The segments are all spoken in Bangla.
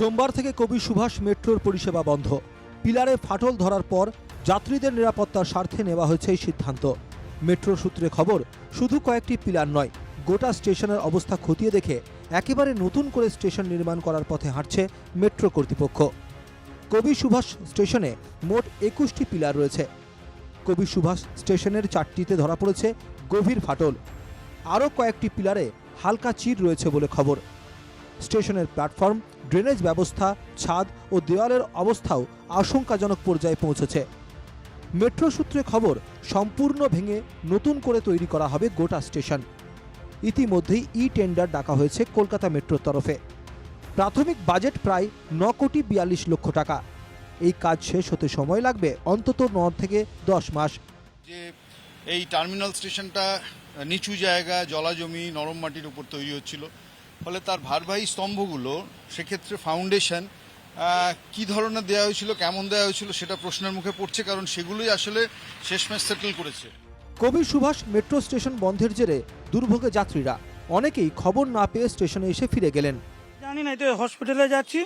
সোমবার থেকে কবি সুভাষ মেট্রোর পরিষেবা বন্ধ। পিলারে ফাটল ধরার পর যাত্রীদের নিরাপত্তার স্বার্থে নেওয়া হয়েছে এই সিদ্ধান্ত। মেট্রো সূত্রে খবর, শুধু কয়েকটি পিলার নয়, গোটা স্টেশনের অবস্থা খতিয়ে দেখে একেবারে নতুন করে স্টেশন নির্মাণ করার পথে হাঁটছে মেট্রো কর্তৃপক্ষ। কবি সুভাষ স্টেশনে মোট একুশটি পিলার রয়েছে। কবি সুভাষ স্টেশনের চারটিতে ধরা পড়েছে গভীর ফাটল। আরও কয়েকটি পিলারে হালকা চির রয়েছে বলে খবর। স্টেশনের প্ল্যাটফর্ম, ড্রেনেজ ব্যবস্থা, ছাদ ও দেওয়ালের অবস্থাও আশঙ্কাজনক পর্যায়ে পৌঁছেছে। মেট্রো সূত্রে খবর, সম্পূর্ণ ভেঙে নতুন করে তৈরি করা হবে গোটা স্টেশন। ইতিমধ্যেই ই টেন্ডার ডাকা হয়েছে কলকাতা মেট্রোর তরফে। প্রাথমিক বাজেট প্রায় ন কোটি বিয়াল্লিশ লক্ষ টাকা। এই কাজ শেষ হতে সময় লাগবে অন্তত ন থেকে দশ মাস। যে এই টার্মিনাল স্টেশনটা নিচু জায়গা, জলাজমি, নরম মাটির উপর তৈরি হচ্ছিল। ফলে তার ভারবাহী স্তম্ভগুলো সেক্ষেত্রে ফাউন্ডেশন কি ধরনের দেওয়া হয়েছিল কেমন দেওয়া হয়েছিল সেটা প্রশ্নের মুখে পড়ছে কারণ সেগুলোই আসলে শেষমেশ সেটেল করেছে। কবি সুভাষ মেট্রো স্টেশন বন্ধের জেরে দুর্ভোগে যাত্রীরা। অনেকেই খবর না পেয়ে স্টেশনে এসে ফিরে গেলেন। জানি না তো হসপিটালে যাচ্ছি।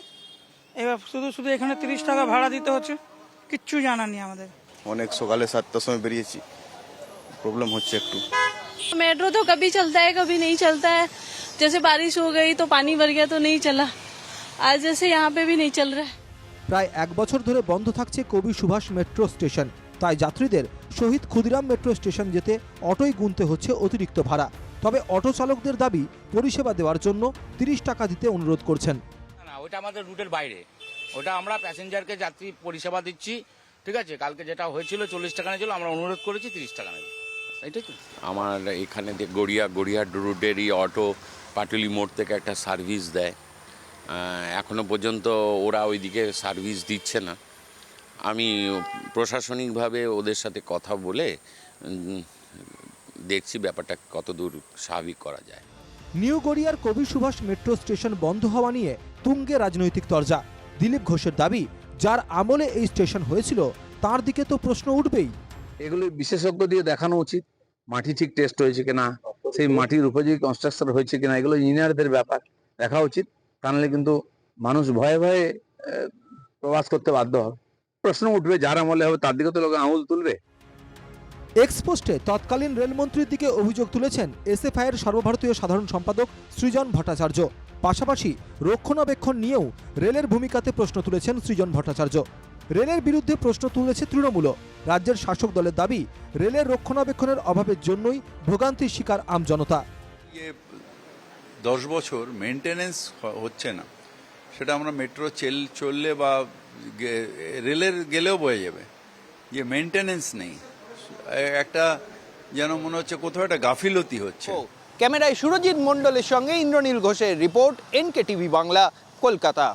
এবার শুধু শুধু এখানে তিরিশ টাকা ভাড়া দিতে হচ্ছে কিচ্ছু জানা নেই আমাদের। অনেক সকালে সাতটার সময় বেরিয়েছি। প্রবলেম হচ্ছে একটু। মেট্রো তো কবি চলতা হ্যাঁ কবি নেই চলতা হ্যাঁ जैसे बारिश हो गई तो पानी भर गया तो नहीं चला आज जैसे यहाँ पे भी नहीं चल रहा है প্রায় এক বছর ধরে বন্ধ থাকছে কবি সুভাষ মেট্রো স্টেশন তাই যাত্রীদের শহীদ ক্ষুদিরাম মেট্রো স্টেশন যেতে অটোই গুনতে হচ্ছে অতিরিক্ত ভাড়া তবে অটো চালকদের দাবি পরিষেবা দেওয়ার জন্য তিরিশ টাকা দিতে অনুরোধ করছেন না না ওটা আমাদের রুটের বাইরে ওটা আমরা প্যাসেঞ্জারকে যাত্রী পরিষেবা দিচ্ছি ঠিক আছে কালকে যেটা হয়েছিল চল্লিশ টাকা নিয়েছিল আমরা অনুরোধ করেছি তিরিশ টাকা নেবে এটাই তো আমার এখানে যে গড়িয়া গড়িয়াহাট রুটেরই অটো পাটুলি মোড় থেকে একটা সার্ভিস দেয়। আহ, এখনও পর্যন্ত ওরা ওইদিকে সার্ভিস দিচ্ছে না। আমি প্রশাসনিকভাবে ওদের সাথে কথা বলে দেখছি ব্যাপারটা কতদূর স্বাভাবিক করা যায়। নিউ গড়িয়ার কবি সুভাষ মেট্রো স্টেশন বন্ধ হওয়া নিয়ে তুঙ্গে রাজনৈতিক তরজা। দিলীপ ঘোষের দাবি যার আমলে এই স্টেশন হয়েছিল তার দিকে তো প্রশ্ন উঠবেই। এগুলো বিশেষজ্ঞ দিয়ে দেখানো উচিত মাটি ঠিক টেস্ট হয়েছে কিনা সেই মাটির উপযোগী কনস্ট্রাকশন হয়েছে কিনা, এগুলো ইঞ্জিনিয়ারদের ব্যাপার। দেখা উচিত। তা নাহলে কিন্তু মানুষ ভয়ে ভয়ে প্রবাস করতে বাধ্য হবে। প্রশ্ন উঠবে, যার আমলে হবে, তার দিকে তো লোক আঙুল তুলবে। এক্সপোস্টে তৎকালীন রেলমন্ত্রীর দিকে অভিযোগ তুলেছেন এসএফআই এর সর্বভারতীয় সাধারণ সম্পাদক সৃজন ভট্টাচার্য। পাশাপাশি রক্ষণাবেক্ষণ নিয়েও রেলের ভূমিকাতে প্রশ্ন তুলেছেন সৃজন ভট্টাচার্য। রেলের বিরুদ্ধে প্রশ্ন তুলেছে তৃণমূল রাজ্যের শাসক দলের দাবি রেলের রক্ষণাবেক্ষণের অভাবের জন্যই ভোগান্তির শিকার আমজনতা দশ বছর মেনটেনেন্স হচ্ছে না সেটা আমরা মেট্রো চেল চললে বা রেলের গেলেও বয়ে যাবে যে মেনটেনেন্স নেই। একটা যেন মনে হচ্ছে কোথাও একটা গাফিলতি হচ্ছে। ক্যামেরায় সুরজিৎ মণ্ডলের সঙ্গে ইন্দ্রনীল ঘোষের report NK TV Bangla Kolkata.